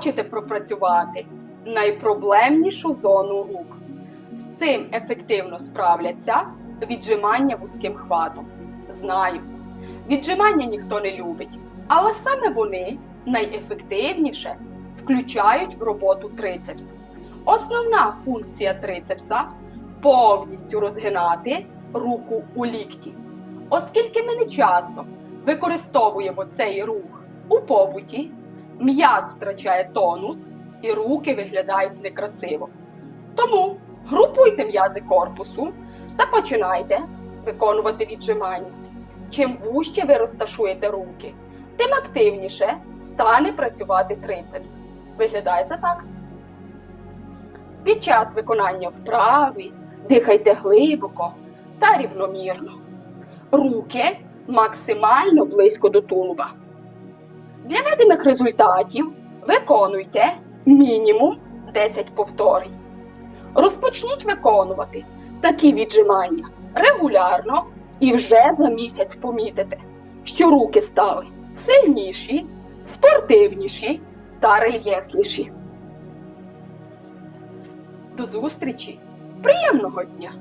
Хочете пропрацювати найпроблемнішу зону рук? З цим ефективно справляться віджимання вузьким хватом. Знаю, віджимання ніхто не любить, але саме вони найефективніше включають в роботу трицепс. Основна функція трицепса повністю розгинати руку у лікті. Оскільки ми не часто використовуємо цей рух у побуті, м'яз втрачає тонус і руки виглядають некрасиво. Тому групуйте м'язи корпусу та починайте виконувати віджимання. Чим вужче ви розташуєте руки, тим активніше стане працювати трицепс. Виглядає це так. Під час виконання вправи дихайте глибоко та рівномірно. Руки максимально близько до тулуба. Для видимих результатів виконуйте мінімум 10 повторень. Розпочніть виконувати такі віджимання регулярно і вже за місяць помітите, що руки стали сильніші, спортивніші та рельєфніші. До зустрічі! Приємного дня!